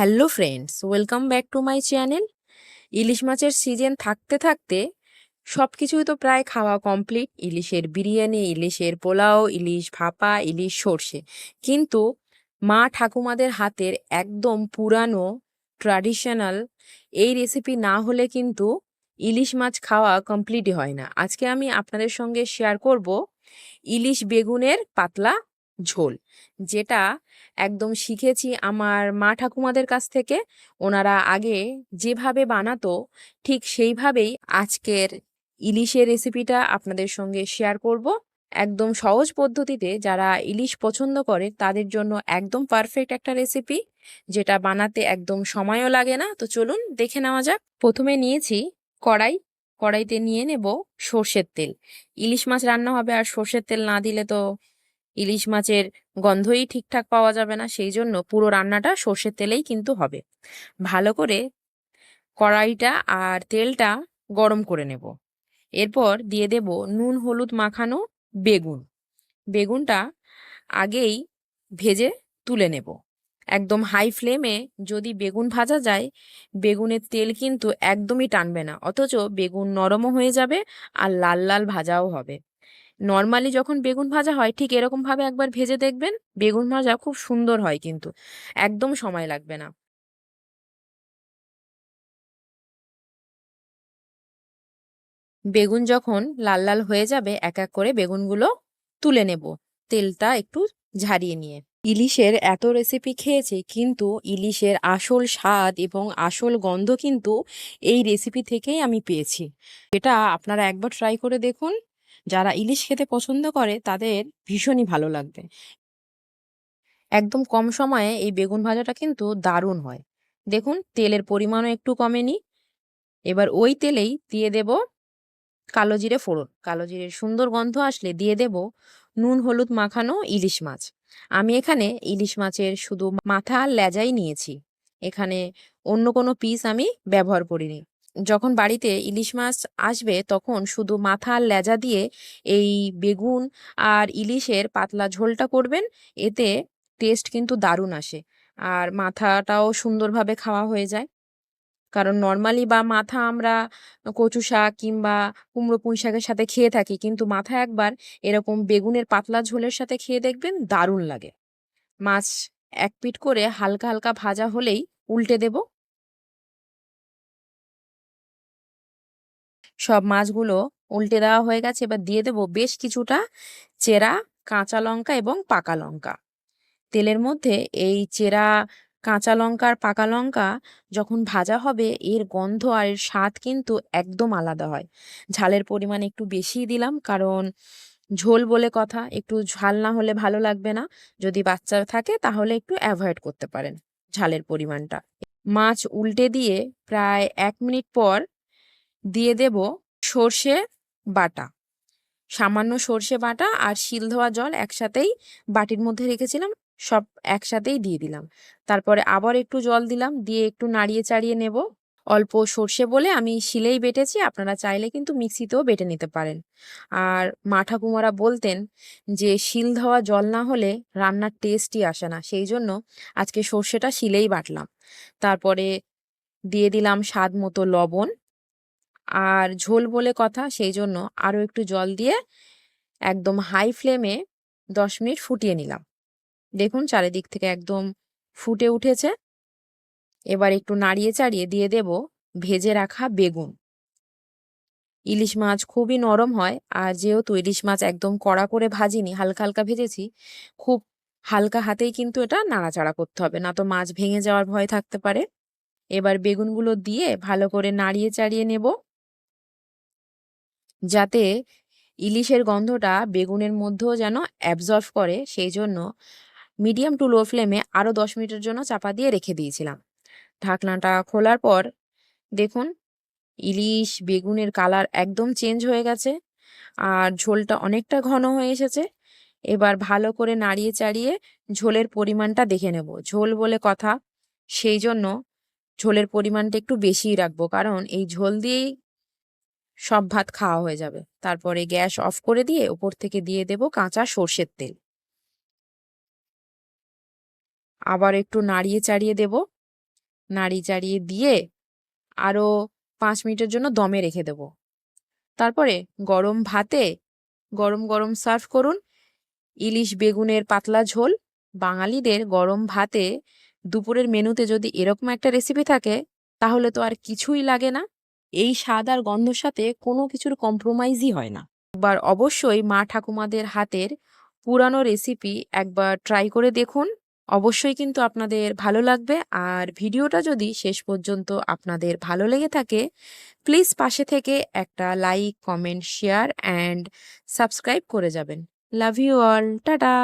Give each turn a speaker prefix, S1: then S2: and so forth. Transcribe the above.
S1: Hello friends, welcome back to my channel. ইলিশ মাছের season থাকতে থাকতে সব কিছুই তো প্রায় খাওয়া কমপ্লিট। ইলিশের বিরিয়ানি, ইলিশের পোলাও, ইলিশ ভাপা, ইলিশ সর্ষে। কিন্তু মা ঠাকুমাদের হাতের একদম পুরানো ট্র্যাডিশনাল এই রেসিপি না হলে কিন্তু ইলিশ মাছ খাওয়া কমপ্লিটই হয় না। আজকে আমি আপনাদের সঙ্গে শেয়ার করব ইলিশ বেগুনের পাতলা ঝোল। যেটা একদম শিখেছি আমার মা ঠাকুমাদের কাছ থেকে। ওনারা আগে যেভাবে বানাতো, ঠিক সেইভাবেই আজকের ইলিশের রেসিপিটা আপনাদের সঙ্গে শেয়ার করব। একদম সহজ পদ্ধতিতে যারা ইলিশ পছন্দ করে, তাদের জন্য একদম পারফেক্ট একটা রেসিপি, যেটা বানাতে একদম সময়ও লাগে না। তো চলুন দেখে নেওয়া যাক। প্রথমে নিয়েছি কড়াই। কড়াইতে নিয়ে নেব সর্ষের তেল। ইলিশ মাছ রান্না হবে আর সর্ষের তেল না দিলে তো ইলিশ মাছের গন্ধই ঠিকঠাক পাওয়া যাবে না, সেই জন্য পুরো রান্নাটা সর্ষের তেলেই কিন্তু হবে। ভালো করে কড়াইটা আর তেলটা গরম করে নেব। এরপর দিয়ে দেব নুন, হলুদ মাখানো বেগুন। বেগুনটা আগেই ভেজে তুলে নেব। একদম হাই ফ্লেমে যদি বেগুন ভাজা যায়, বেগুনের তেল কিন্তু একদমই টানবে না, অথচ বেগুন নরমও হয়ে যাবে আর লাল লাল ভাজাও হবে। নর্মালি যখন বেগুন ভাজা হয়, ঠিক এরকমভাবে একবার ভেজে দেখবেন, বেগুন ভাজা খুব সুন্দর হয় কিন্তু। একদম সময় লাগবে না। বেগুন যখন লাল লাল হয়ে যাবে, এক এক করে বেগুনগুলো তুলে নেব। তেলটা একটু ঝারিয়ে নিয়ে। ইলিশের এত রেসিপি খেয়েছি, কিন্তু ইলিশের আসল স্বাদ এবং আসল গন্ধ কিন্তু এই রেসিপি থেকেই আমি পেয়েছি। এটা আপনারা একবার ট্রাই করে দেখুন। যারা ইলিশ খেতে পছন্দ করে, তাদের ভীষণই ভালো লাগবে। একদম কম সময়ে এই বেগুন ভাজাটা কিন্তু দারুণ হয়। দেখুন, তেলের পরিমাণও একটু কমেনি। এবার ওই তেলেই দিয়ে দেব কালো জিরে ফোড়ন। কালো জিরের সুন্দর গন্ধ আসলে দিয়ে দেব নুন, হলুদ মাখানো ইলিশ মাছ। আমি এখানে ইলিশ মাছের শুধু মাথা আর লেজাই নিয়েছি। এখানে অন্য কোনো পিস আমি ব্যবহার করিনি। যখন বাড়িতে ইলিশ মাছ আসবে, তখন শুধু মাথা আর লেজা দিয়ে এই বেগুন আর ইলিশের পাতলা ঝোলটা করবেন, এতে টেস্ট কিন্তু দারুণ আসে। আর মাথাটাও সুন্দরভাবে খাওয়া হয়ে যায়। কারণ নর্মালি বা মাথা আমরা কচু শাক কিংবা কুমড়ো পুঁই শাকের সাথে খেয়ে থাকি, কিন্তু মাথা একবার এরকম বেগুনের পাতলা ঝোলের সাথে খেয়ে দেখবেন দারুণ লাগে। মাছ এক পিট করে হালকা হালকা ভাজা হলেই উল্টে দেব। সব মাছগুলো উল্টে দেওয়া হয়ে গেছে। এবার দিয়ে দেব বেশ কিছুটা চেরা, কাঁচা লঙ্কা এবং পাকা লঙ্কা। তেলের মধ্যে এই চেরা, কাঁচা লঙ্কা আর পাকা লঙ্কা যখন ভাজা হবে, এর গন্ধ আর এর স্বাদ কিন্তু একদম আলাদা হয়। ঝালের পরিমাণ একটু বেশিই দিলাম, কারণ ঝোল বলে কথা। একটু ঝাল না হলে ভালো লাগবে না। যদি বাচ্চা থাকে, তাহলে একটু অ্যাভয়েড করতে পারেন ঝালের পরিমাণটা। মাছ উল্টে দিয়ে প্রায় এক মিনিট পর দিয়ে দেব সর্ষে বাটা। সামান্য সর্ষে বাটা আর শিল ধোয়া জল একসাথেই বাটির মধ্যে রেখেছিলাম, সব একসাথেই দিয়ে দিলাম। তারপরে আবার একটু জল দিলাম, দিয়ে একটু নাড়িয়ে চাড়িয়ে নেব। অল্প সর্ষে বলে আমি শিলেই বেটেছি, আপনারা চাইলে কিন্তু মিক্সিতেও বেটে নিতে পারেন। আর মা ঠাকুমারা বলতেন যে, শিল ধোয়া জল না হলে রান্নার টেস্টই আসে না। সেই জন্য আজকে সর্ষেটা শিলেই বাটলাম। তারপরে দিয়ে দিলাম স্বাদ মতো লবণ। আর ঝোল বলে কথা, সেই জন্য আরও একটু জল দিয়ে একদম হাই ফ্লেমে দশ মিনিট ফুটিয়ে নিলাম। দেখুন চারিদিক থেকে একদম ফুটে উঠেছে। এবার একটু নাড়িয়ে চাড়িয়ে দিয়ে দেব ভেজে রাখা বেগুন। ইলিশ মাছ খুবই নরম হয়, আর যেহেতু ইলিশ মাছ একদম কড়া করে ভাজিনি, হালকা হালকা ভেজেছি, খুব হালকা হাতেই কিন্তু এটা নাড়াচাড়া করতে হবে, না তো মাছ ভেঙে যাওয়ার ভয় থাকতে পারে। এবার বেগুনগুলো দিয়ে ভালো করে নাড়িয়ে চাড়িয়ে নেব। যাতে ইলিশের গন্ধটা বেগুনের মধ্যেও যেন অ্যাবজর্ভ করে, সেই জন্য মিডিয়াম টু লো ফ্লেমে আরও দশ মিনিটের জন্য চাপা দিয়ে রেখে দিয়েছিলাম। ঢাকনাটা খোলার পর দেখুন, ইলিশ, বেগুনের কালার একদম চেঞ্জ হয়ে গেছে আর ঝোলটা অনেকটা ঘন হয়ে এসেছে। এবার ভালো করে নাড়িয়ে চাড়িয়ে ঝোলের পরিমাণটা দেখে নেব। ঝোল বলে কথা, সেই জন্য ঝোলের পরিমাণটা একটু বেশিই রাখব। কারণ এই ঝোল দিয়েই সব ভাত খাওয়া হয়ে যাবে। তারপরে গ্যাস অফ করে দিয়ে ওপর থেকে দিয়ে দেব কাঁচা সর্ষের তেল। আবার একটু নাড়িয়ে চাড়িয়ে দেব। নাড়ি চাড়িয়ে দিয়ে আরও পাঁচ মিনিটের জন্য দমে রেখে দেব। তারপরে গরম ভাতে গরম গরম সার্ভ করুন। ইলিশ বেগুনের পাতলা ঝোল। বাঙালিদের গরম ভাতে দুপুরের মেনুতে যদি এরকম একটা রেসিপি থাকে, তাহলে তো আর কিছুই লাগে না। এই স্বাদ আর গন্ধর সাথে কোনো কিছুর কম্প্রোমাইজই হয় না। একবার অবশ্যই মা ঠাকুমাদের হাতের পুরানো রেসিপি একবার ট্রাই করে দেখুন। অবশ্যই কিন্তু আপনাদের ভালো লাগবে। আর ভিডিওটা যদি শেষ পর্যন্ত আপনাদের ভালো লেগে থাকে প্লিজ পাশে থেকে একটা like comment share and subscribe করে যাবেন। Love you all tata!